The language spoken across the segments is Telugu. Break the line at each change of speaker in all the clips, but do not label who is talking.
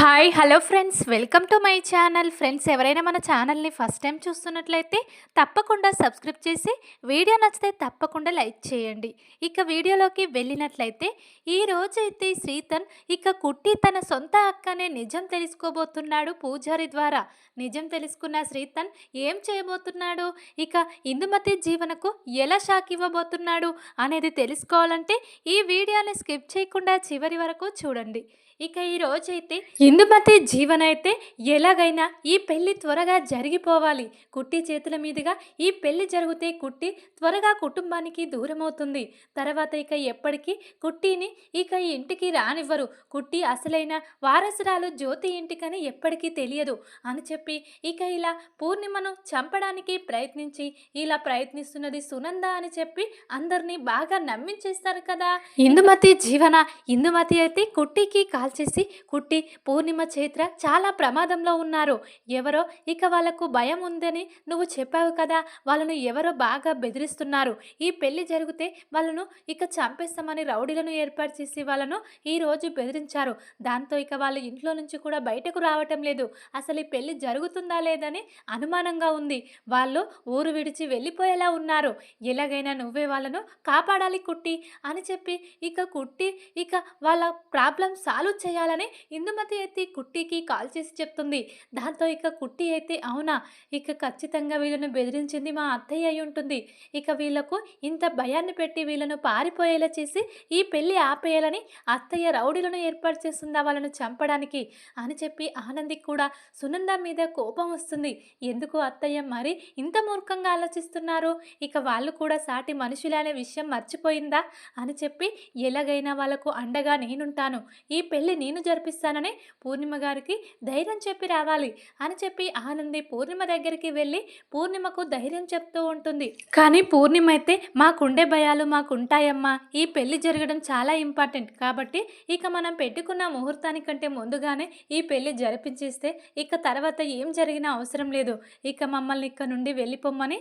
Hi hello friends. Welcome to my channel. Friends ఎవరైనా మన ఛానల్ని ఫస్ట్ టైం చూస్తున్నట్లయితే తప్పకుండా సబ్స్క్రైబ్ చేసి వీడియో నచ్చితే తప్పకుండా లైక్ చేయండి. ఇక వీడియోలోకి వెళ్ళినట్లయితే ఈ రోజైతే శ్రీతన్ ఇక కుట్టి తన సొంత అక్కనే నిజం తెలుసుకోబోతున్నాడు పూజారి ద్వారా. నిజం తెలుసుకున్న శ్రీతన్ ఏం చేయబోతున్నాడు? ఇక ఇందుమతి జీవనకు ఎలా షాక్ ఇవ్వబోతున్నాడు అనేది తెలుసుకోవాలంటే ఈ వీడియోని స్కిప్ చేయకుండా చివరి వరకు చూడండి. ఇక ఈ రోజైతే ఇందుమతి జీవన అయితే ఎలాగైనా ఈ పెళ్ళి త్వరగా జరిగిపోవాలి. కుట్టి చేతుల మీదుగా ఈ పెళ్ళి జరిగితే కుట్టి త్వరగా కుటుంబానికి దూరం అవుతుంది తర్వాత ఇక ఎప్పటికీ కుట్టిని ఇక ఇంటికి రానివ్వరు. కుట్టి అసలైన వారసురాలు జ్యోతి ఇంటికని ఎప్పటికీ తెలియదు. అని చెప్పి ఇక ఇలా పూర్ణిమను చంపడానికి ప్రయత్నించి ఇలా ప్రయత్నిస్తున్నది సునంద అని చెప్పి అందరినీ బాగా నమ్మించేస్తారు కదా. ఇందుమతి జీవన ఇందుమతి అయితే కుట్టికి కాల్ చేసి కుట్టి పూర్ణిమ చైత్ర చాలా ప్రమాదంలో ఉన్నారు. ఎవరో ఇక వాళ్ళకు భయం ఉందని నువ్వు చెప్పావు కదా వాళ్ళను ఎవరో బాగా బెదిరిస్తున్నారు. ఈ పెళ్ళి జరిగితే వాళ్ళను ఇక చంపేస్తామని రౌడీలను ఏర్పాటు చేసి వాళ్ళను ఈ రోజు బెదిరించారు. దాంతో ఇక వాళ్ళ ఇంట్లో నుంచి కూడా బయటకు రావటం లేదు. అసలు ఈ పెళ్ళి జరుగుతుందా లేదని అనుమానంగా ఉంది. వాళ్ళు ఊరు విడిచి వెళ్ళిపోయేలా ఉన్నారు. ఎలాగైనా నువ్వే వాళ్ళను కాపాడాలి కుట్టి అని చెప్పి ఇక కుట్టి ఇక వాళ్ళ ప్రాబ్లం సాల్వ్ చేయాలని ఇందుమతి అయితే కుట్టికి కాల్ చేసి చెప్తుంది. దాంతో ఇక కుట్టి అయితే అవునా? ఇక ఖచ్చితంగా వీళ్ళను బెదిరించింది మా అత్తయ్య అయి ఉంటుంది. ఇక వీళ్ళకు ఇంత భయాన్ని పెట్టి వీళ్ళను పారిపోయేలా చేసి ఈ పెళ్ళి ఆపేయాలని అత్తయ్య రౌడీలను ఏర్పాటు చేస్తుందా వాళ్ళను చంపడానికి అని చెప్పి ఆనందికి కూడా సునంద మీద కోపం వస్తుంది. ఎందుకు అత్తయ్య మరి ఇంత మూర్ఖంగా ఆలోచిస్తున్నారు? ఇక వాళ్ళు కూడా సాటి మనుషులే అనే విషయం మర్చిపోయిందా? అని చెప్పి ఎలాగైనా వాళ్ళకు అండగా నేనుంటాను. ఈ పెళ్ళి నేను జరిపిస్తానని పూర్ణిమ గారికి ధైర్యం చెప్పి రావాలి అని చెప్పి ఆనంది పూర్ణిమ దగ్గరికి వెళ్ళి పూర్ణిమకు ధైర్యం చెప్తూ ఉంటుంది. కానీ పూర్ణిమ అయితే మాకుండే భయాలు మాకుంటాయమ్మా. ఈ పెళ్ళి జరగడం చాలా ఇంపార్టెంట్ కాబట్టి ఇక మనం పెట్టుకున్న ముహూర్తానికంటే ముందుగానే ఈ పెళ్ళి జరిపించేస్తే ఇక తర్వాత ఏం జరిగినా అవసరం లేదు. ఇక మమ్మల్ని ఇక్కడ నుండి వెళ్ళిపోమ్మని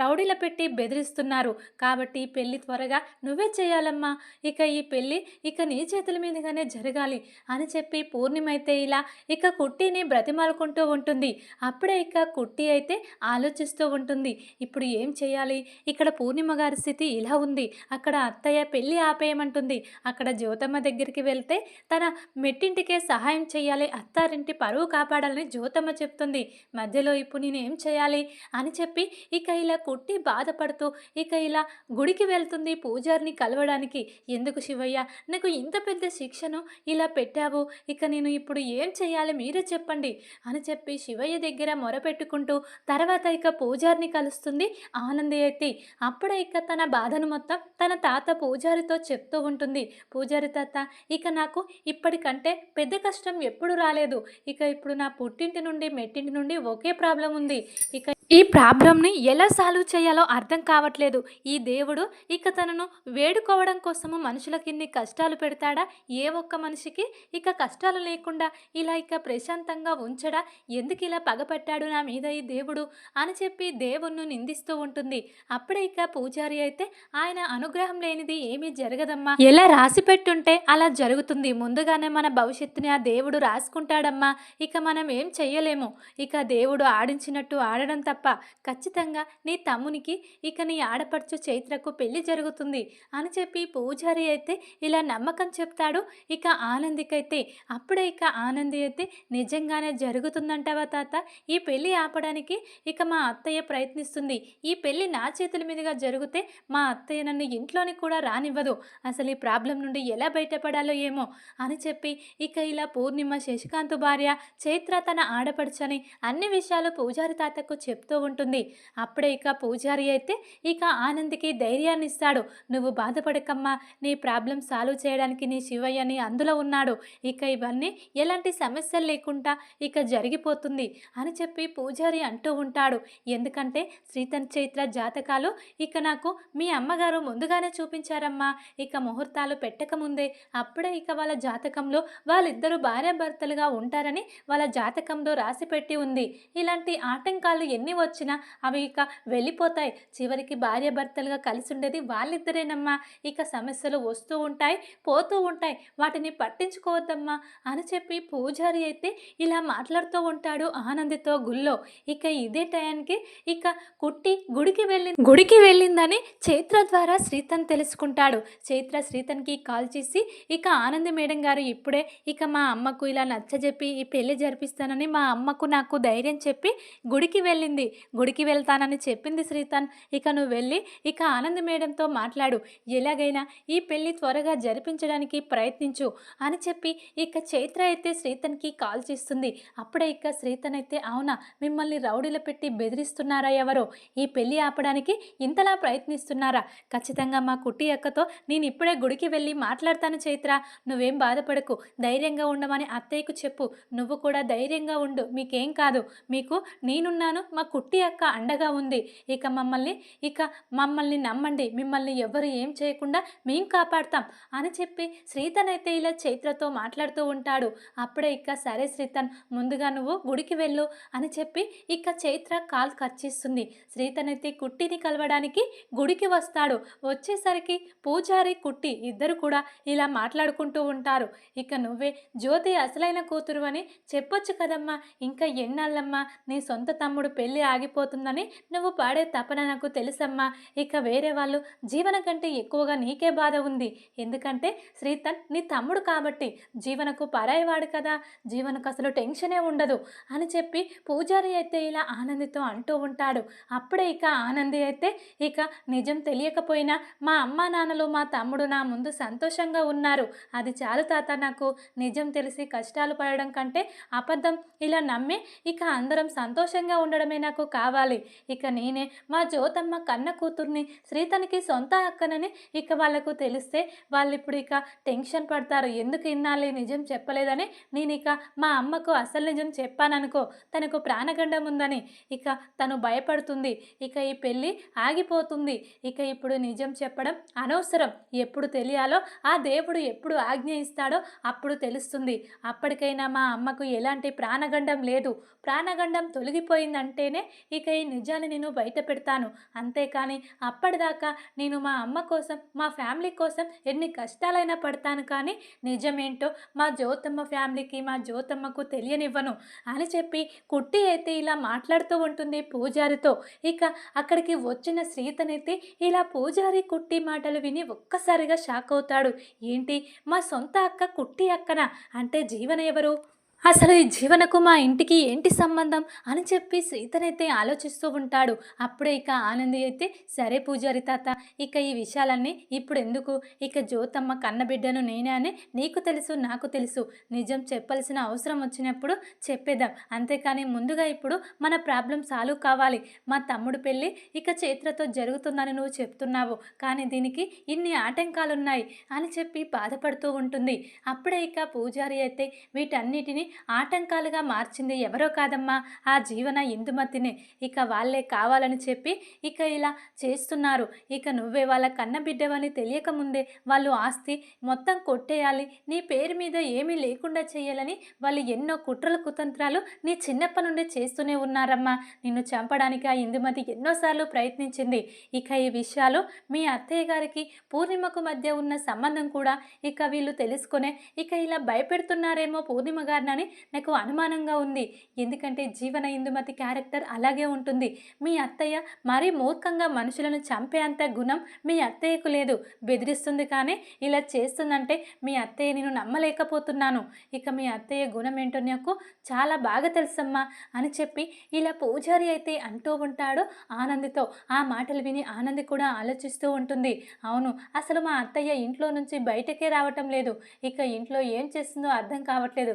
రౌడీల పెట్టి బెదిరిస్తున్నారు. కాబట్టి ఈ పెళ్ళి త్వరగా నువ్వే చేయాలమ్మా. ఇక ఈ పెళ్ళి ఇక నీ చేతుల మీదుగానే జరగాలి. అని చెప్పి పూర్ణిమ అయితే ఇలా ఇక కుట్టిని బ్రతిమాలుకుంటూ ఉంటుంది. అప్పుడే ఇక కుట్టి అయితే ఆలోచిస్తూ ఉంటుంది. ఇప్పుడు ఏం చేయాలి? ఇక్కడ పూర్ణిమ గారి స్థితి ఇలా ఉంది. అక్కడ అత్తయ్య పెళ్ళి ఆపేయమంటుంది. అక్కడ జ్యోతమ్మ దగ్గరికి వెళ్తే తన మెట్టింటికే సహాయం చేయాలి. అత్తారింటి పరువు కాపాడాలని జ్యోతమ్మ చెప్తుంది. మధ్యలో ఇప్పుడు నేను ఏం చేయాలి? అని చెప్పి ఇక ఇలా కుట్టి బాధపడుతూ ఇక ఇలా గుడికి వెళ్తుంది పూజారిని కలవడానికి. ఎందుకు శివయ్య? నాకు ఇంత పెద్ద శిక్షను ఇలా పెట్టావు. ఇక నేను ఇప్పుడు ఏం చేయాలి మీరే చెప్పండి అని చెప్పి శివయ్య దగ్గర మొరపెట్టుకుంటూ తర్వాత ఇక పూజారిని కలుస్తుంది ఆనంది అయితే. అప్పుడే ఇక తన బాధను మొత్తం తన తాత పూజారితో చెప్తూ ఉంటుంది. పూజారి తాత ఇక నాకు ఇప్పటికంటే పెద్ద కష్టం ఎప్పుడు రాలేదు. ఇక ఇప్పుడు నా పుట్టింటి నుండి మెట్టింటి నుండి ఒకే ప్రాబ్లం ఉంది. ఇక ఈ ప్రాబ్లంని ఎలా సాల్వ్ చేయాలో అర్థం కావట్లేదు. ఈ దేవుడు ఇక తనను వేడుకోవడం కోసము మనుషులకి ఇన్ని కష్టాలు పెడతాడా? ఏ ఒక్క మనిషికి ఇక కష్టాలు లేకుండా ఇలా ఇక ప్రశాంతంగా ఉంచడా? ఎందుకు ఇలా పగపట్టాడు నా మీద ఈ దేవుడు? అని చెప్పి దేవుణ్ణి నిందిస్తూ ఉంటుంది. అప్పుడే ఇక పూజారి అయితే ఆయన అనుగ్రహం లేనిది ఏమీ జరగదమ్మా. ఎలా రాసి పెట్టుంటే అలా జరుగుతుంది. ముందుగానే మన భవిష్యత్తుని ఆ దేవుడు రాసుకుంటాడమ్మా. ఇక మనం ఏం చెయ్యలేము. ఇక దేవుడు ఆడించినట్టు ఆడడం తప్ప ఖచ్చితంగా నీ తమ్మునికి ఇక నీ ఆడపడుచు చైత్రకు పెళ్ళి జరుగుతుంది అని చెప్పి పూజారి అయితే ఇలా నమ్మకం చెప్తాడు. ఇక ఆనందికైతే అప్పుడే ఇక ఆనంది అయితే నిజంగానే జరుగుతుందంటావా తాత? ఈ పెళ్ళి ఆపడానికి ఇక మా అత్తయ్య ప్రయత్నిస్తుంది. ఈ పెళ్ళి నా చేతుల మీదుగా జరిగితే మా అత్తయ్య నన్ను ఇంట్లోని కూడా రానివ్వదు. అసలు ఈ ప్రాబ్లం నుండి ఎలా బయటపడాలో ఏమో అని చెప్పి ఇక ఇలా పూర్ణిమ శశికాంత్ భార్య చైత్ర తన ఆడపడుచని అన్ని విషయాలు పూజారి తాతకు చెప్తూ ఉంటుంది. అప్పుడే ఇక పూజారి అయితే ఇక ఆనందికి ధైర్యాన్ని ఇస్తాడు నువ్వు బాధపడకమ్మా. నీ ప్రాబ్లం సాల్వ్ చేయడానికి నీ శివయ్యని అందులో ఉన్నాడు. ఇక ఇవన్నీ ఎలాంటి సమస్యలు లేకుండా ఇక జరిగిపోతుంది అని చెప్పి పూజారి అంటూ ఉంటాడు. ఎందుకంటే శ్రీతన్ చైత్ర జాతకాలు ఇక నాకు మీ అమ్మగారు ముందుగానే చూపించారమ్మా. ఇక ముహూర్తాలు పెట్టకముందే అప్పుడే ఇక వాళ్ళ జాతకంలో వాళ్ళిద్దరూ భార్యాభర్తలుగా ఉంటారని వాళ్ళ జాతకంలో రాసి పెట్టి ఉంది. ఇలాంటి ఆటంకాలు ఎన్ని ఎన్ని వచ్చినా అవి ఇక వెళ్ళిపోతాయి. చివరికి భార్యాభర్తలుగా కలిసి ఉండేది వాళ్ళిద్దరేనమ్మా. ఇక సమస్యలు వస్తూ ఉంటాయి పోతూ ఉంటాయి. వాటిని పట్టించుకోవద్దమ్మా అని చెప్పి పూజారి అయితే ఇలా మాట్లాడుతూ ఉంటాడు ఆనందితో గుళ్ళో. ఇక ఇదే టయానికి ఇక కుట్టి గుడికి వెళ్ళింది గుడికి వెళ్ళిందని చైత్ర ద్వారా శ్రీతన్ తెలుసుకుంటాడు. చైత్ర శ్రీతన్కి కాల్ చేసి ఇక ఆనంది మేడం గారు ఇప్పుడే ఇక మా అమ్మకు ఇలా నచ్చజెప్పి ఈ పెళ్ళి జరిపిస్తానని మా అమ్మకు నాకు ధైర్యం చెప్పి గుడికి వెళ్ళింది. గుడికి వెళ్తానని చెప్పింది శ్రీతన్. ఇక నువ్వు వెళ్ళి ఇక ఆనంద్ మేడంతో మాట్లాడు. ఎలాగైనా ఈ పెళ్ళి త్వరగా జరిపించడానికి ప్రయత్నించు అని చెప్పి ఇక చైత్ర అయితే శ్రీతన్కి కాల్ చేస్తుంది. అప్పుడే ఇక శ్రీతన్ అయితే అవునా మిమ్మల్ని రౌడీలు పెట్టి బెదిరిస్తున్నారా ఎవరో? ఈ పెళ్ళి ఆపడానికి ఇంతలా ప్రయత్నిస్తున్నారా? ఖచ్చితంగా మా కుట్టి అక్కతో నేను ఇప్పుడే గుడికి వెళ్ళి మాట్లాడతాను చైత్ర. నువ్వేం బాధపడకు ధైర్యంగా ఉండమని అత్తయ్యకు చెప్పు. నువ్వు కూడా ధైర్యంగా ఉండు మీకేం కాదు. మీకు నేనున్నాను మా కుట్టి అక్క అండగా ఉంది. ఇక మమ్మల్ని ఇక మమ్మల్ని నమ్మండి. మిమ్మల్ని ఎవరు ఏం చేయకుండా మేం కాపాడతాం అని చెప్పి శ్రీతన్ అయితే ఇలా చైత్రతో మాట్లాడుతూ ఉంటాడు. అప్పుడే ఇక సరే శ్రీతన్ ముందుగా నువ్వు గుడికి వెళ్ళు అని చెప్పి ఇక చైత్ర కాల్ కట్ చేస్తుంది. శ్రీతన్ అయితే కుట్టిని కలవడానికి గుడికి వస్తాడు. వచ్చేసరికి పూజారి కుట్టి ఇద్దరు కూడా ఇలా మాట్లాడుకుంటూ ఉంటారు. ఇక నువ్వే జ్యోతి అసలైన కూతురు అని చెప్పొచ్చు కదమ్మా. ఇంకా ఎన్నాళ్ళమ్మా? నీ సొంత తమ్ముడు పెళ్ళి ఆగిపోతుందని నువ్వు పాడే తపన నాకు తెలుసమ్మా. ఇక వేరే వాళ్ళు జీవన కంటే ఎక్కువగా నీకే బాధ ఉంది. ఎందుకంటే శ్రీతన్ నీ తమ్ముడు కాబట్టి జీవనకు పరాయివాడు కదా. జీవనకు అసలు టెన్షనే ఉండదు అని చెప్పి పూజారి అయితే ఇలా ఆనందితో అంటూ ఉంటాడు. అప్పుడే ఇక ఆనంది అయితే ఇక నిజం తెలియకపోయినా మా అమ్మ నాన్నలు మా తమ్ముడు నా ముందు సంతోషంగా ఉన్నారు. అది చాలు తాత నాకు. నిజం తెలిసి కష్టాలు పడడం కంటే అబద్ధం ఇలా నమ్మి ఇక అందరం సంతోషంగా ఉండడమే నాకు కావాలి. ఇక నేనే మా జ్యోతమ్మ కన్న కూతుర్ని శ్రీతనికి సొంత అక్కనని ఇక వాళ్ళకు తెలిస్తే వాళ్ళు ఇప్పుడు ఇక టెన్షన్ పడతారు. ఎందుకు ఇన్నాళ్ళు నిజం చెప్పలేదని నేను ఇక మా అమ్మకు అసలు నిజం చెప్పాననుకో తనకు ప్రాణగండం ఉందని ఇక తను భయపడుతుంది. ఇక ఈ పెళ్ళి ఆగిపోతుంది. ఇక ఇప్పుడు నిజం చెప్పడం అనవసరం. ఎప్పుడు తెలియాలో ఆ దేవుడు ఎప్పుడు ఆజ్ఞ ఇస్తాడో అప్పుడు తెలుస్తుంది. అప్పటికైనా మా అమ్మకు ఎలాంటి ప్రాణగండం లేదు. ప్రాణగండం తొలగిపోయిందంటేనే ఇక ఈ నిజాన్ని నేను బయట పెడతాను. అంతేకాని అప్పటిదాకా నేను మా అమ్మ కోసం మా ఫ్యామిలీ కోసం ఎన్ని కష్టాలైనా పడతాను కానీ నిజమేంటో మా జ్యోతమ్మ ఫ్యామిలీకి మా జ్యోతమ్మకు తెలియనివ్వను అని చెప్పి కుట్టి అయితే ఇలా మాట్లాడుతూ ఉంటుంది పూజారితో. ఇక అక్కడికి వచ్చిన శ్రీతనైతే ఇలా పూజారి కుట్టి మాటలు విని ఒక్కసారిగా షాక్ అవుతాడు. ఏంటి? మా సొంత అక్క కుట్టి అక్కన? అంటే జీవన ఎవరు? అసలు ఈ జీవనకు మా ఇంటికి ఏంటి సంబంధం అని చెప్పి సీతనైతే ఆలోచిస్తూ ఉంటాడు. అప్పుడే ఇక ఆనంది అయితే సరే పూజారి తాత ఇక ఈ విషయాలన్నీ ఇప్పుడు ఎందుకు ఇక జ్యోతమ్మ కన్నబిడ్డను నేనే అని నీకు తెలుసు నాకు తెలుసు. నిజం చెప్పాల్సిన అవసరం వచ్చినప్పుడు చెప్పేద్దాం. అంతేకాని ముందుగా ఇప్పుడు మన ప్రాబ్లం సాల్వ్ కావాలి. మా తమ్ముడు పెళ్ళి ఇక చేతులతో జరుగుతుందని నువ్వు చెప్తున్నావు. కానీ దీనికి ఇన్ని ఆటంకాలున్నాయి అని చెప్పి బాధపడుతూ ఉంటుంది. అప్పుడే ఇక పూజారి అయితే వీటన్నిటిని ఆటంకాలుగా మార్చింది ఎవరో కాదమ్మా. ఆ జీవన ఇందుమతినే. ఇక వాళ్ళే కావాలని చెప్పి ఇక ఇలా చేస్తున్నారు. ఇక నువ్వే వాళ్ళ కన్నబిడ్డవని తెలియకముందే వాళ్ళు ఆస్తి మొత్తం కొట్టేయాలి. నీ పేరు మీద ఏమీ లేకుండా చేయాలని వాళ్ళు ఎన్నో కుట్రల కుతంత్రాలు నీ చిన్నప్పటి నుండి చేస్తూనే ఉన్నారమ్మా. నిన్ను చంపడానికి ఆ ఇందుమతి ఎన్నోసార్లు ప్రయత్నించింది. ఇక ఈ విషయాలు మీ అత్తయ్య గారికి పూర్ణిమకు మధ్య ఉన్న సంబంధం కూడా ఇక వీళ్ళు తెలుసుకునే ఇక ఇలా భయపెడుతున్నారేమో పూర్ణిమ గారినని నాకు అనుమానంగా ఉంది. ఎందుకంటే జీవన ఇందుమతి క్యారెక్టర్ అలాగే ఉంటుంది. మీ అత్తయ్య మరీ మూర్ఖంగా మనుషులను చంపేంత గుణం మీ అత్తయ్యకు లేదు. బెదిరిస్తుంది కానీ ఇలా చేస్తుందంటే మీ అత్తయ్య నేను నమ్మలేకపోతున్నాను. ఇక మీ అత్తయ్య గుణం ఏంటో నాకు చాలా బాగా తెలుసమ్మా అని చెప్పి ఇలా పూజారి అయితే అంటూ ఉంటాడు ఆనందితో. ఆ మాటలు విని ఆనంది కూడా ఆలోచిస్తూ ఉంటుంది. అవును అసలు మా అత్తయ్య ఇంట్లో నుంచి బయటకే రావటం లేదు. ఇక ఇంట్లో ఏం చేస్తుందో అర్థం కావట్లేదు.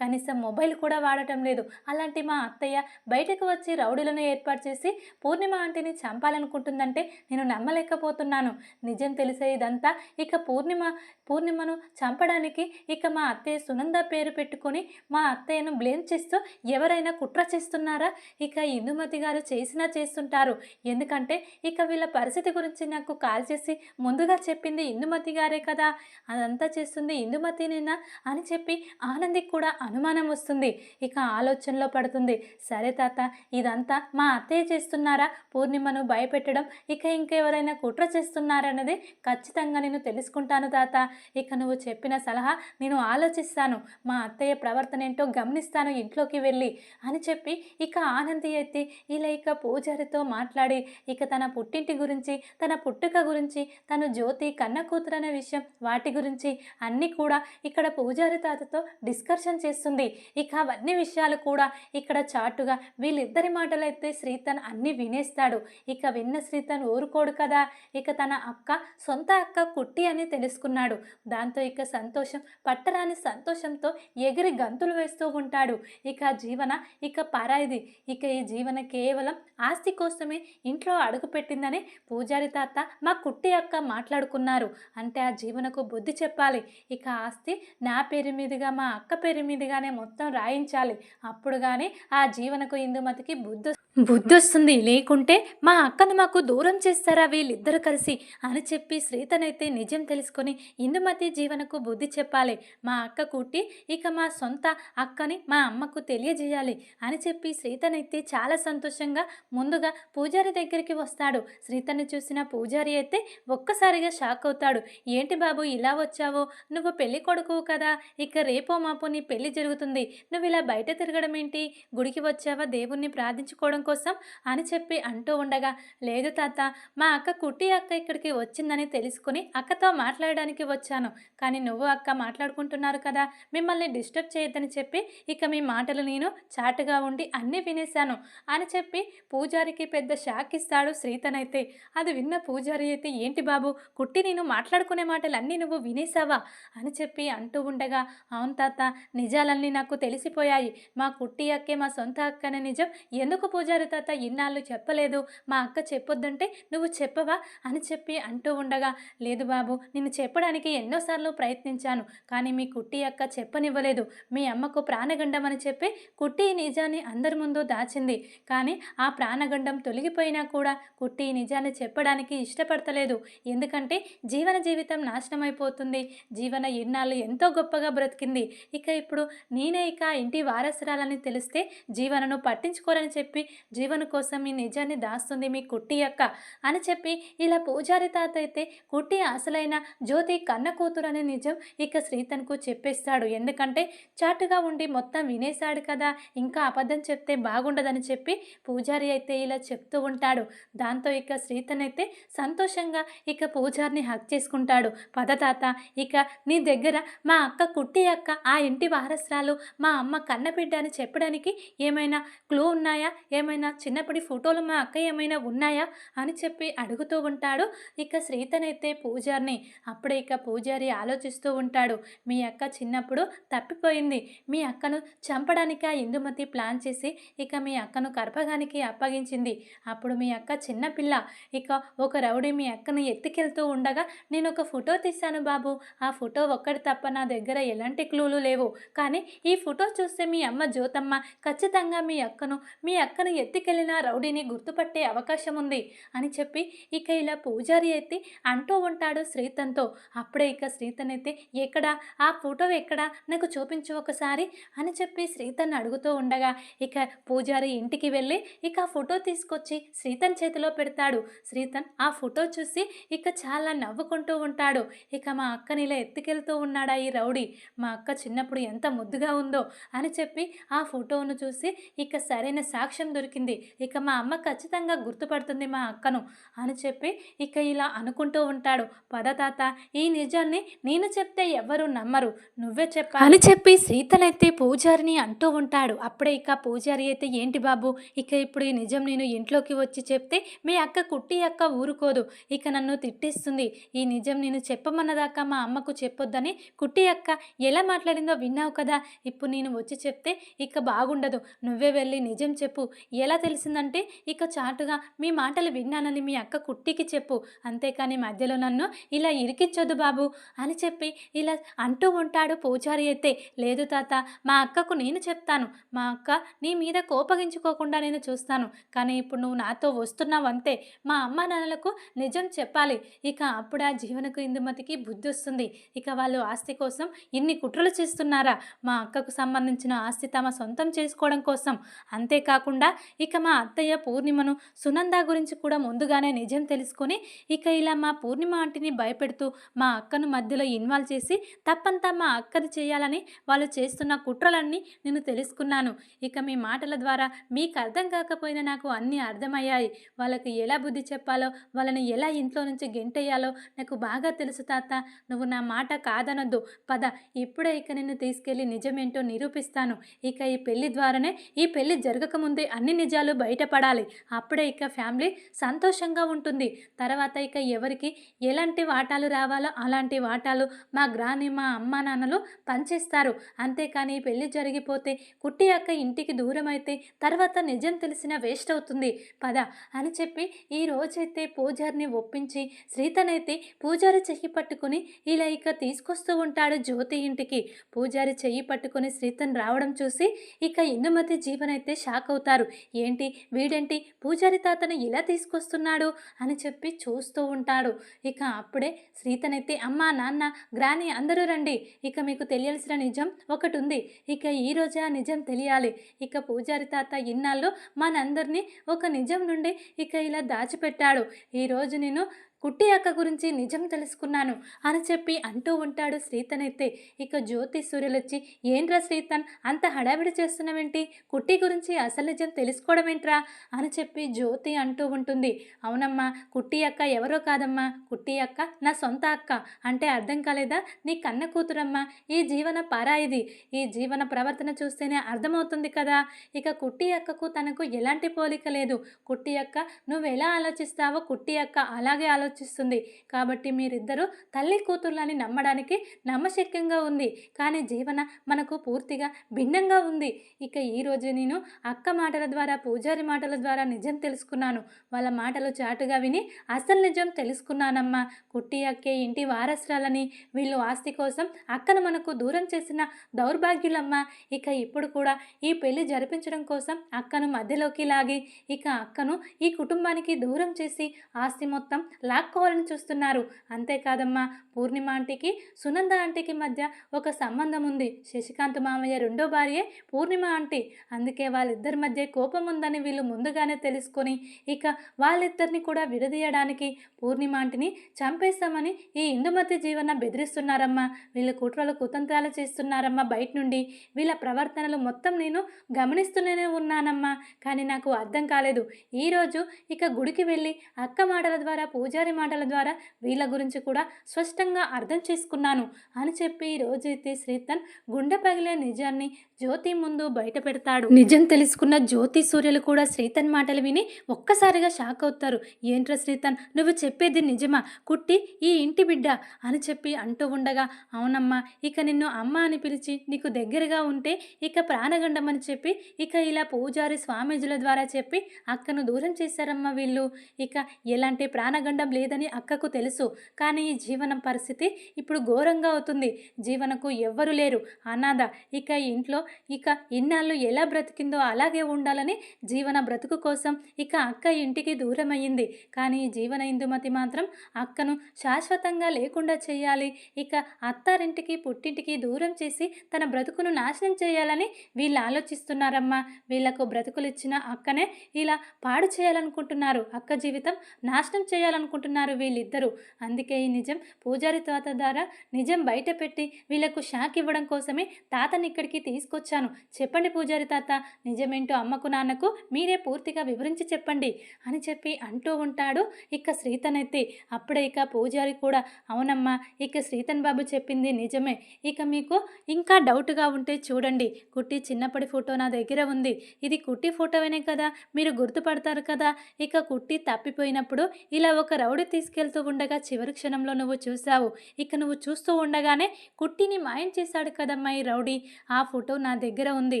కనీసం మొబైల్ కూడా వాడటం లేదు. అలాంటి మా అత్తయ్య బయటకు వచ్చి రౌడీలను ఏర్పాటు చేసి పూర్ణిమ ఆంటీని చంపాలనుకుంటుందంటే నేను నమ్మలేకపోతున్నాను. నిజం తెలిసే ఇదంతా. ఇక పూర్ణిమ పూర్ణిమను చంపడానికి ఇక మా అత్తయ్య సునంద పేరు పెట్టుకొని మా అత్తయ్యను బ్లేమ్ చేస్తూ ఎవరైనా కుట్ర చేస్తున్నారా? ఇక ఇందుమతి గారు చేసినా చేస్తుంటారు. ఎందుకంటే ఇక వీళ్ళ పరిస్థితి గురించి నాకు కాల్ చేసి ముందుగా చెప్పింది ఇందుమతి గారే కదా. అదంతా చేస్తుంది ఇందుమతినేనా అని చెప్పి ఆనందికి కూడా అనుమానం వస్తుంది. ఇక ఆలోచనలో పడుతుంది. సరే తాత ఇదంతా మా అత్తయ్య చేస్తున్నారా? పూర్ణిమను భయపెట్టడం ఇక ఇంకెవరైనా కుట్ర చేస్తున్నారన్నది ఖచ్చితంగా నేను తెలుసుకుంటాను తాత. ఇక నువ్వు చెప్పిన సలహా నేను ఆలోచిస్తాను. మా అత్తయ్య ప్రవర్తన ఏంటో గమనిస్తాను ఇంట్లోకి వెళ్ళి అని చెప్పి ఇక ఆనంది అయితే ఇలా ఇక పూజారితో మాట్లాడి ఇక తన పుట్టింటి గురించి తన పుట్టుక గురించి తను జ్యోతి కన్న కూతురు అనే విషయం వాటి గురించి అన్నీ కూడా ఇక్కడ పూజారి తాతతో డిస్కషన్ చేస్తుంది. ఇక అవన్నీ విషయాలు కూడా ఇక్కడ చాటుగా వీళ్ళిద్దరి మాటలైతే శ్రీతన్ అన్నీ వినేస్తాడు. ఇక విన్న శ్రీతన్ ఊరుకోడు కదా. ఇక తన అక్క సొంత అక్క కుట్టి అని తెలుసుకున్నాడు. దాంతో ఇక సంతోషం పట్టరాని సంతోషంతో ఎగిరి గంతులు వేస్తూ ఉంటాడు. ఇక జీవన ఇక పరాయిది. ఇక ఈ జీవన కేవలం ఆస్తి కోసమే ఇంట్లో అడుగుపెట్టిందని పూజారి తాత మా కుట్టి అక్క మాట్లాడుకున్నారు. అంటే ఆ జీవనకు బుద్ధి చెప్పాలి. ఇక ఆస్తి నా పేరు మీదుగా మా అక్క పేరు మీదుగానే మొత్తం రాయించాలి. అప్పుడు కానీ ఆ జీవనకు ఇందుమతికి బుద్ధి బుద్ధి వస్తుంది లేకుంటే మా అక్కను మాకు దూరం చేస్తారా వీళ్ళిద్దరు కలిసి? అని చెప్పి శ్రీతనైతే నిజం తెలుసుకొని ఇందుమతి జీవనకు బుద్ధి చెప్పాలి. మా అక్క కుట్టి ఇక మా సొంత అక్కని మా అమ్మకు తెలియజేయాలి అని చెప్పి శ్రీతనైతే చాలా సంతోషంగా ముందుగా పూజారి దగ్గరికి వస్తాడు. శ్రీతని చూసిన పూజారి అయితే ఒక్కసారిగా షాక్ అవుతాడు. ఏంటి బాబు ఇలా వచ్చావో? నువ్వు పెళ్ళి కొడుకు కదా. ఇక రేపో మాపో నీ పెళ్ళి జరుగుతుంది. నువ్వు ఇలా బయట తిరగడం ఏంటి గుడికి వచ్చావా? దేవుణ్ణి ప్రార్థించుకోవడం కోసం అని చెప్పి అంటూ ఉండగా లేదు తాత మా అక్క కుట్టి అక్క ఇక్కడికి వచ్చిందని తెలుసుకుని అక్కతో మాట్లాడడానికి వచ్చాను. కానీ నువ్వు అక్క మాట్లాడుకుంటున్నారు కదా మిమ్మల్ని డిస్టర్బ్ చేయొద్దని చెప్పి ఇక మీ మాటలు నేను చాటుగా ఉండి అన్నీ వినేశాను అని చెప్పి పూజారికి పెద్ద షాక్ ఇస్తాడు శ్రీతనైతే. అది విన్న పూజారి అయితే ఏంటి బాబు కుట్టి నేను మాట్లాడుకునే మాటలన్నీ నువ్వు వినేశావా? అని చెప్పి అంటూ ఉండగా అవును తాత నిజాలన్నీ నాకు తెలిసిపోయాయి. మా కుట్టి అక్కే మా సొంత అక్క అనే నిజం. ఎందుకు పూజారి తాత ఇన్నాళ్ళు చెప్పలేదు. మా అక్క చెప్పొద్దంటే నువ్వు చెప్పవా అని చెప్పి అంటూ ఉండగా లేదు బాబు నిన్ను చెప్పడానికి ఎన్నోసార్లు ప్రయత్నించాను కానీ మీ కుట్టి అక్క చెప్పనివ్వలేదు. మీ అమ్మకు ప్రాణగండం అని చెప్పి కుట్టి నిజాన్ని అందరి ముందు దాచింది. కానీ ఆ ప్రాణగండం తొలగిపోయినా కూడా కుట్టి నిజాన్ని చెప్పడానికి ఇష్టపడతలేదు. ఎందుకంటే జీవన జీవితం నాశనం అయిపోతుంది జీవన ఇన్నాళ్ళు ఎంతో గొప్పగా బ్రతికింది. ఇక ఇప్పుడు నేనే ఇక ఇంటి వారసురాలని తెలిస్తే జీవనను పట్టించుకోరని చెప్పి జీవన కోసం ఈ నిజాన్ని దాస్తుంది మీ కుట్టి అక్క అని చెప్పి ఇలా పూజారి తాత అయితే కుట్టి అసలైన జ్యోతి కన్న కూతురు అనే నిజం ఇక శ్రీతన్కు చెప్పేస్తాడు. ఎందుకంటే చాటుగా ఉండి మొత్తం వినేశాడు కదా ఇంకా అబద్ధం చెప్తే బాగుండదని చెప్పి పూజారి అయితే ఇలా చెప్తూ ఉంటాడు. దాంతో ఇక శ్రీతన్ అయితే సంతోషంగా ఇక పూజారిని హక్ చేసుకుంటాడు. పద తాత ఇక నీ దగ్గర మా అక్క కుట్టి అక్క ఆ ఇంటి వారసురాలు మా అమ్మ కన్నబిడ్డ అని చెప్పడానికి ఏమైనా క్లూ ఉన్నాయా? ఏమైనా చిన్నప్పటి ఫోటోలు మా అక్క ఏమైనా ఉన్నాయా? అని చెప్పి అడుగుతూ ఉంటాడు. ఇక శ్రీతనైతే పూజారిని అప్పుడే ఇక పూజారి ఆలోచిస్తూ ఉంటాడు. మీ అక్క చిన్నప్పుడు తప్పిపోయింది. మీ అక్కను చంపడానికి ఆ ఇందుమతి ప్లాన్ చేసి ఇక మీ అక్కను కర్పగానికి అప్పగించింది. అప్పుడు మీ అక్క చిన్నపిల్ల ఇక ఒక రౌడీ మీ అక్కను ఎత్తుకెళ్తూ ఉండగా నేను ఒక ఫోటో తీశాను బాబు. ఆ ఫోటో ఒక్కటి తప్ప నా దగ్గర ఎలాంటి క్లూలు లేవు. కానీ ఈ ఫోటో చూస్తే మీ అమ్మ జ్యోతమ్మ ఖచ్చితంగా మీ అక్కను మీ అక్కను ఎత్తుకెళ్ళిన రౌడీని గుర్తుపట్టే అవకాశం ఉంది అని చెప్పి ఇక ఇలా పూజారి అయితే అంటూ ఉంటాడు శ్రీతన్తో. అప్పుడే ఇక శ్రీతన్ అయితే ఎక్కడా? ఆ ఫోటో ఎక్కడా? నాకు చూపించు ఒకసారి అని చెప్పి శ్రీతన్ అడుగుతూ ఉండగా ఇక పూజారి ఇంటికి వెళ్ళి ఇక ఆ ఫోటో తీసుకొచ్చి శ్రీతన్ చేతిలో పెడతాడు. శ్రీతన్ ఆ ఫోటో చూసి ఇక చాలా నవ్వుకుంటూ ఉంటాడు. ఇక మా అక్కని ఇలా ఎత్తుకెళ్తూ ఉన్నాడా ఈ రౌడీ? మా అక్క చిన్నప్పుడు ఎంత ముద్దుగా ఉందో అని చెప్పి ఆ ఫోటోను చూసి ఇక సరైన సాక్ష్యం దొరికి దొరికింది. ఇక మా అమ్మ ఖచ్చితంగా గుర్తుపడుతుంది మా అక్కను అని చెప్పి ఇక ఇలా అనుకుంటూ ఉంటాడు. పద తాత ఈ నిజాన్ని నేను చెప్తే ఎవరు నమ్మరు. నువ్వే చెప్పా అని చెప్పి సీతనైతే పూజారిని అంటూ ఉంటాడు. అప్పుడే ఇక పూజారి అయితే ఏంటి బాబు ఇక ఇప్పుడు ఈ నిజం నేను ఇంట్లోకి వచ్చి చెప్తే మీ అక్క కుట్టి అక్క ఊరుకోదు. ఇక నన్ను తిట్టిస్తుంది. ఈ నిజం నేను చెప్పమన్నదాకా మా అమ్మకు చెప్పొద్దని కుట్టి అక్క ఎలా మాట్లాడిందో విన్నావు కదా. ఇప్పుడు నేను వచ్చి చెప్తే ఇక బాగుండదు. నువ్వే వెళ్ళి నిజం చెప్పు. ఎలా తెలిసిందంటే ఇక చాటుగా మీ మాటలు విన్నానని మీ అక్క కుట్టికి చెప్పు. అంతేకాని మధ్యలో నన్ను ఇలా ఇరికిచ్చొద్దు బాబు అని చెప్పి ఇలా అంటూ ఉంటాడు పూజారి అయితే. లేదు తాత మా అక్కకు నేను చెప్తాను. మా అక్క నీ మీద కోపగించుకోకుండా నేను చూస్తాను. కానీ ఇప్పుడు నువ్వు నాతో వస్తున్నావు అంతే మా అమ్మ నాన్నలకు నిజం చెప్పాలి. ఇక అప్పుడు ఆ జీవనకు ఇందుమతికి బుద్ధి వస్తుంది ఇక వాళ్ళు ఆస్తి కోసం ఇన్ని కుట్రలు చేస్తున్నారా? మా అక్కకు సంబంధించిన ఆస్తి తమ సొంతం చేసుకోవడం కోసం. అంతేకాకుండా ఇక మా అత్తయ్య పూర్ణిమను సునంద గురించి కూడా ముందుగానే నిజం తెలుసుకొని ఇక ఇలా మా పూర్ణిమ ఆంటీని భయపెడుతూ మా అక్కను మధ్యలో ఇన్వాల్వ్ చేసి తప్పంతా మా అక్కది చేయాలని వాళ్ళు చేస్తున్న కుట్రలన్నీ నేను తెలుసుకున్నాను. ఇక మీ మాటల ద్వారా మీకు అర్థం కాకపోయినా నాకు అన్నీ అర్థమయ్యాయి. వాళ్ళకి ఎలా బుద్ధి చెప్పాలో వాళ్ళని ఎలా ఇంట్లో నుంచి గెంటేయాలో నాకు బాగా తెలుసు తాత. నువ్వు నా మాట కాదనొద్దు. పద ఇప్పుడే ఇక నిన్ను తీసుకెళ్ళి నిజమేంటో నిరూపిస్తాను. ఇక ఈ పెళ్ళి ద్వారానే ఈ పెళ్ళి జరగకముందే అన్ని నిజాలు బయటపడాలి. అప్పుడే ఇక ఫ్యామిలీ సంతోషంగా ఉంటుంది. తర్వాత ఇక ఎవరికి ఎలాంటి వాటాలు రావాలో అలాంటి వాటాలు మా గ్రాని మా అమ్మ నాన్నలు పనిచేస్తారు అంతేకాని పెళ్ళి జరిగిపోతే కుట్టి అక్క ఇంటికి దూరం అయితే తర్వాత నిజం తెలిసిన వేస్ట్ అవుతుంది. పద అని చెప్పి ఈ రోజైతే పూజారిని ఒప్పించి శ్రీతనైతే పూజారి చెయ్యి పట్టుకుని ఇలా ఇక తీసుకొస్తూ ఉంటాడు జ్యోతి ఇంటికి. పూజారి చెయ్యి పట్టుకుని శ్రీతన్ రావడం చూసి ఇక ఇందుమతి జీవనైతే షాక్ అవుతారు. ఏంటి? వీడేంటి? పూజారి తాతను ఇలా తీసుకొస్తున్నాడు? అని చెప్పి చూస్తూ ఉంటాడు. ఇక అప్పుడే శ్రీతనైతే అమ్మ నాన్న గ్రాని అందరూ రండి. ఇక మీకు తెలియాల్సిన నిజం ఒకటి ఉంది ఇక ఈ రోజే ఆ నిజం తెలియాలి. ఇక పూజారి తాత ఇన్నాళ్ళు మనందరినీ ఒక నిజం నుండి ఇక ఇలా దాచిపెట్టాడు. ఈరోజు నేను కుట్టి అక్క గురించి నిజం తెలుసుకున్నాను అని చెప్పి అంటూ ఉంటాడు శ్రీతనైతే ఇక జ్యోతి సూర్యులొచ్చి ఏంట్రా శ్రీతన్ అంత హడావిడి చేస్తున్నావేంటి? కుట్టి గురించి అసలు నిజం తెలుసుకోవడం ఏంట్రా అని చెప్పి జ్యోతి అంటూ ఉంటుంది. అవునమ్మా కుట్టి అక్క ఎవరో కాదమ్మా. కుట్టి అక్క నా సొంత అక్క. అంటే అర్థం కాలేదా? నీ కన్న కూతురమ్మా. ఈ జీవన పారాయిది ఈ జీవన ప్రవర్తన చూస్తేనే అర్థమవుతుంది కదా. ఇక కుట్టి అక్కకు తనకు ఎలాంటి పోలిక లేదు. కుట్టి అక్క నువ్వు ఎలా ఆలోచిస్తావో కుట్టి అక్క అలాగే ఆలోచిస్తుంది. కాబట్టి మీరిద్దరూ తల్లి కూతుర్లని నమ్మడానికి నమ్మశక్యంగా ఉంది. కానీ జీవన మనకు పూర్తిగా భిన్నంగా ఉంది. ఇక ఈరోజు నేను అక్క మాటల ద్వారా పూజారి మాటల ద్వారా నిజం తెలుసుకున్నాను. వాళ్ళ మాటలు చాటుగా విని అసలు నిజం తెలుసుకున్నానమ్మా. కుట్టి అక్కే ఇంటి వారసురాలని వీళ్ళు ఆస్తి కోసం అక్కను మనకు దూరం చేసిన దౌర్భాగ్యులమ్మా. ఇక ఇప్పుడు కూడా ఈ పెళ్ళి జరిపించడం కోసం అక్కను మధ్యలోకి లాగి ఇక అక్కను ఈ కుటుంబానికి దూరం చేసి ఆస్తి మొత్తం లా లాక్కోవాలని చూస్తున్నారు. అంతేకాదమ్మా పూర్ణిమ ఆంటీకి సునంద ఆంటీకి మధ్య ఒక సంబంధం ఉంది. శశికాంత్ మామయ్య రెండో భార్యే పూర్ణిమ ఆంటీ. అందుకే వాళ్ళిద్దరి మధ్య కోపం ఉందని వీళ్ళు ముందుగానే తెలుసుకొని ఇక వాళ్ళిద్దరిని కూడా విడదీయడానికి పూర్ణిమ ఆంటీని చంపేస్తామని ఈ ఇందుమతి జీవన బెదిరిస్తున్నారమ్మా. వీళ్ళు కుట్రలు కుతంత్రాలు చేస్తున్నారమ్మా బయట నుండి. వీళ్ళ ప్రవర్తనలు మొత్తం నేను గమనిస్తూనే ఉన్నానమ్మా. కానీ నాకు అర్థం కాలేదు. ఈరోజు ఇక గుడికి వెళ్ళి అక్క మాటల ద్వారా పూజారి మాటల ద్వారా వీళ్ళ గురించి కూడా స్పష్టంగా అర్థం చేసుకున్నాను. అని చెప్పి రోజైతే శ్రీతన్ గుండె పగిలే నిజాన్ని జ్యోతి ముందు బయట పెడతాడు. నిజం తెలుసుకున్న జ్యోతి సూర్యులు కూడా శ్రీతన్ మాటలు విని ఒక్కసారిగా షాక్ అవుతారు. ఏంట్రా శ్రీతన్ నువ్వు చెప్పేది నిజమా? కుట్టి ఈ ఇంటి బిడ్డ అని చెప్పి అంటూ ఉండగా అవునమ్మా ఇక నిన్ను అమ్మ అని పిలిచి నీకు దగ్గరగా ఉంటే ఇక ప్రాణగండం అని చెప్పి ఇక ఇలా పూజారి స్వామీజుల ద్వారా చెప్పి అక్కను దూరం చేశారమ్మా వీళ్ళు. ఇక ఎలాంటి ప్రాణగండం లేదని అక్కకు తెలుసు. కానీ ఈ జీవనం పరిస్థితి ఇప్పుడు ఘోరంగా అవుతుంది. జీవనకు ఎవ్వరు లేరు. అనాథ ఇక ఇంట్లో ఇక ఇన్నాళ్ళు ఎలా బ్రతికిందో అలాగే ఉండాలని జీవన బ్రతుకు కోసం ఇక అక్క ఇంటికి దూరమయ్యింది. కానీ ఈ జీవన ఇందుమతి మాత్రం అక్కను శాశ్వతంగా లేకుండా చేయాలి. ఇక అత్తారింటికి పుట్టింటికి దూరం చేసి తన బ్రతుకును నాశనం చేయాలని వీళ్ళు ఆలోచిస్తున్నారమ్మా. వీళ్ళకు బ్రతుకులు ఇచ్చిన అక్కనే ఇలా పాడు చేయాలనుకుంటున్నారు. అక్క జీవితం నాశనం చేయాలనుకుంటున్నారు. వీళ్ళిద్దరూ. అందుకే ఈ నిజం పూజారి తాత ద్వారా నిజం బయటపెట్టి వీళ్ళకు షాక్ ఇవ్వడం కోసమే తాతని ఇక్కడికి తీసుకొచ్చాను. చెప్పండి పూజారి తాత నిజమేంటో అమ్మకు నాన్నకు మీరే పూర్తిగా వివరించి చెప్పండి అని చెప్పి అంటూ ఉంటాడు ఇక శ్రీతనైతే. అప్పుడే ఇక పూజారి కూడా అవునమ్మా ఇక శ్రీతన్ బాబు చెప్పింది నిజమే. ఇక మీకు ఇంకా డౌట్గా ఉంటే చూడండి. కుట్టి చిన్నప్పటి ఫోటో నా దగ్గర ఉంది. ఇది కుట్టి ఫోటోనే కదా మీరు గుర్తుపడతారు కదా. ఇక కుట్టి తప్పిపోయినప్పుడు ఇలా ఒక రౌడీ రౌడీ తీసుకెళ్తూ ఉండగా చివరి క్షణంలో నువ్వు చూసావు ఇక నువ్వు చూస్తూ ఉండగానే కుట్టిని మాయం చేశాడు కదమ్మా ఈ రౌడీ. ఆ ఫోటో నా దగ్గర ఉంది.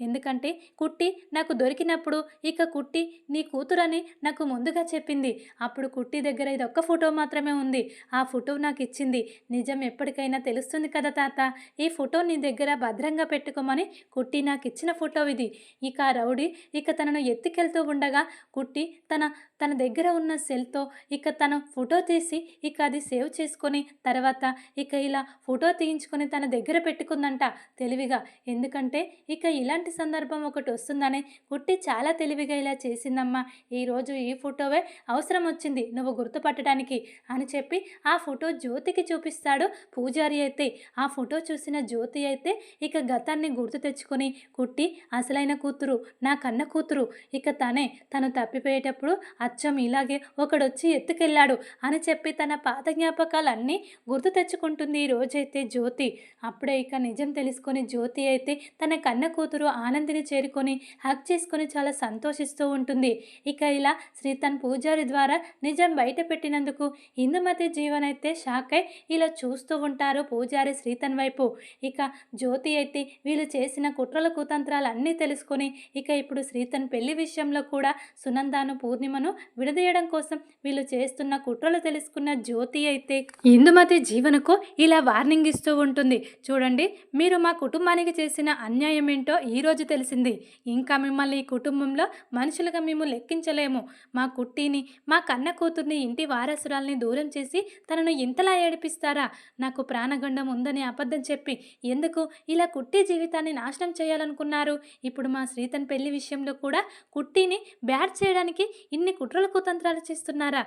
ఎందుకంటే కుట్టి నాకు దొరికినప్పుడు ఇక కుట్టి నీ కూతురని నాకు ముందుగా చెప్పింది. అప్పుడు కుట్టి దగ్గర ఇది ఒక్క ఫోటో మాత్రమే ఉంది. ఆ ఫోటో నాకు ఇచ్చింది. నిజం ఎప్పటికైనా తెలుస్తుంది కదా తాత. ఈ ఫోటో నీ దగ్గర భద్రంగా పెట్టుకోమని కుట్టి నాకు ఇచ్చిన ఫోటో ఇది. ఇక రౌడీ ఇక తనను ఎత్తుకెళ్తూ ఉండగా కుట్టి తన తన దగ్గర ఉన్న సెల్తో ఇక తన ఫోటో తీసి ఇక అది సేవ్ చేసుకొని తర్వాత ఇక ఇలా ఫోటో తీయించుకొని తన దగ్గర పెట్టుకుందంట తెలివిగా. ఎందుకంటే ఇక ఇలాంటి సందర్భం ఒకటి వస్తుందని కుట్టి చాలా తెలివిగా ఇలా చేసిందమ్మా. ఈరోజు ఈ ఫోటోవే అవసరం వచ్చింది నువ్వు గుర్తుపట్టడానికి అని చెప్పి ఆ ఫోటో జ్యోతికి చూపిస్తాడు పూజారి అయితే. ఆ ఫోటో చూసిన జ్యోతి అయితే ఇక గతాన్ని గుర్తు తెచ్చుకొని కుట్టి అసలైన కూతురు నా కన్న కూతురు. ఇక తనే తను తప్పిపోయేటప్పుడు అచ్చం ఇలాగే ఒకడొచ్చి ఎత్తుకెళ్ళి ఎత్తుకెళ్ళాడు అని చెప్పి తన పాత జ్ఞాపకాలన్నీ గుర్తు తెచ్చుకుంటుంది ఈ రోజైతే జ్యోతి. అప్పుడే ఇక నిజం తెలుసుకొని జ్యోతి అయితే తన కన్న కూతురు ఆనందిని చేరుకొని హక్ చేసుకొని చాలా సంతోషిస్తూ ఉంటుంది. ఇక ఇలా శ్రీతన్ పూజారి ద్వారా నిజం బయట పెట్టినందుకు ఇందుమతి జీవన్ అయితే షాక్ అయి ఇలా చూస్తూ ఉంటారు పూజారి శ్రీతన్ వైపు. ఇక జ్యోతి అయితే వీళ్ళు చేసిన కుట్రల కుతంత్రాలు అన్నీ తెలుసుకొని ఇక ఇప్పుడు శ్రీతన్ పెళ్ళి విషయంలో కూడా సునందాను పూర్ణిమను విడదీయడం కోసం వీళ్ళు చేస్తున్న కుట్రలు తెలుసుకున్న జ్యోతి అయితే ఇందుమతి జీవనకు ఇలా వార్నింగ్ ఇస్తూ ఉంటుంది. చూడండి మీరు మా కుటుంబానికి చేసిన అన్యాయం ఏంటో ఈరోజు తెలిసింది. ఇంకా మిమ్మల్ని ఈ కుటుంబంలో మనుషులుగా మేము లెక్కించలేము. మా కుట్టిని మా కన్న కూతుర్ని ఇంటి వారసురాల్ని దూరం చేసి తనను ఇంతలా ఏడిపిస్తారా? నాకు ప్రాణగండం ఉందని అబద్ధం చెప్పి ఎందుకు ఇలా కుట్టి జీవితాన్ని నాశనం చేయాలనుకున్నారు? ఇప్పుడు మా శ్రీతన్ పెళ్ళి విషయంలో కూడా కుట్టిని బ్యాడ్ చేయడానికి ఇన్ని కుట్రల కుతంత్రాలు చేస్తున్నారా?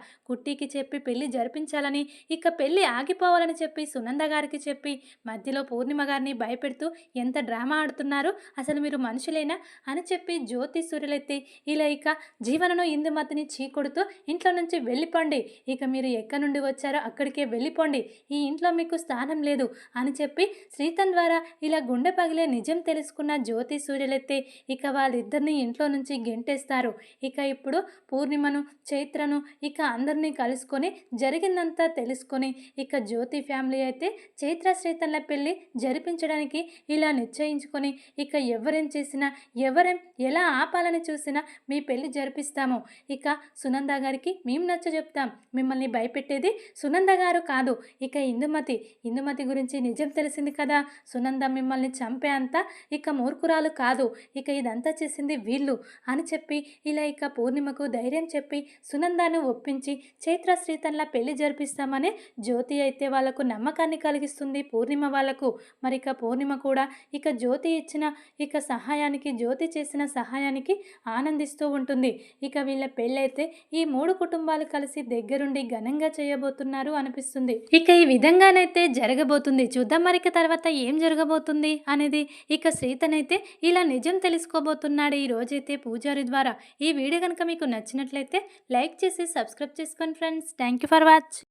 కుట్టికి చెప్పి పెళ్ళి జరిపించాలని ఇక పెళ్ళి ఆగిపోవాలని చెప్పి సునంద గారికి చెప్పి మధ్యలో పూర్ణిమ గారిని భయపెడుతూ ఎంత డ్రామా ఆడుతున్నారు? అసలు మీరు మనుషులేనా? అని చెప్పి జ్యోతి సూర్యులెత్తి ఇలా ఇక జీవనను ఇందుమతిని చీకొడుతూ ఇంట్లో నుంచి వెళ్ళిపోండి. ఇక మీరు ఎక్కడి నుండి వచ్చారో అక్కడికే వెళ్ళిపోండి. ఈ ఇంట్లో మీకు స్థానం లేదు. అని చెప్పి శ్రీతన్ ద్వారా ఇలా గుండె పగిలే నిజం తెలుసుకున్న జ్యోతి సూర్యులెత్తి ఇక వాళ్ళిద్దరిని ఇంట్లో నుంచి గెంటేస్తారు. ఇక ఇప్పుడు పూర్ణిమను చైత్రను ఇక అందరినీ కలుసుకొని జరిగిందంతా తెలుసుకొని ఇక జ్యోతి ఫ్యామిలీ అయితే చైత్ర శ్రీతన్ల పెళ్ళి జరిపించడానికి ఇలా నిశ్చయించుకొని ఇక ఎవరేం చేసినా ఎవరేం ఎలా ఆపాలని చూసినా మీ పెళ్ళి జరిపిస్తాము. ఇక సునంద గారికి మేము నచ్చ చెప్తాం. మిమ్మల్ని భయపెట్టేది సునంద గారు కాదు. ఇక ఇందుమతి ఇందుమతి గురించి నిజం తెలిసింది కదా. సునంద మిమ్మల్ని చంపే అంత ఇక మూర్ఖురాలు కాదు. ఇక ఇదంతా చేసింది వీళ్ళు అని చెప్పి ఇలా ఇక పూర్ణిమకు ధైర్యం చెప్పి సునందాను ఒప్పించి చైత్ర శ్రీతన్ల పెళ్ళి జరిపిస్తామని జ్యోతి అయితే వాళ్ళకు నమ్మకాన్ని కలిగిస్తుంది పూర్ణిమ వాళ్ళకు. మరి ఇక పూర్ణిమ కూడా ఇక జ్యోతి ఇచ్చిన ఇక సహాయానికి జ్యోతి చేసిన సహాయానికి ఆనందిస్తూ ఉంటుంది. ఇక వీళ్ళ పెళ్ళైతే ఈ మూడు కుటుంబాలు కలిసి దగ్గరుండి ఘనంగా చేయబోతున్నారు అనిపిస్తుంది. ఇక ఈ విధంగానైతే జరగబోతుంది. చూద్దాం మరి ఇక తర్వాత ఏం జరగబోతుంది అనేది ఇక శ్రీతనైతే ఇలా నిజం తెలుసుకోబోతున్నాడు ఈ రోజైతే పూజారి ద్వారా. ఈ వీడియో కనుక మీకు నచ్చినట్లయితే లైక్ చేసి సబ్స్క్రైబ్ చేసుకొని friends. Thank you for watching.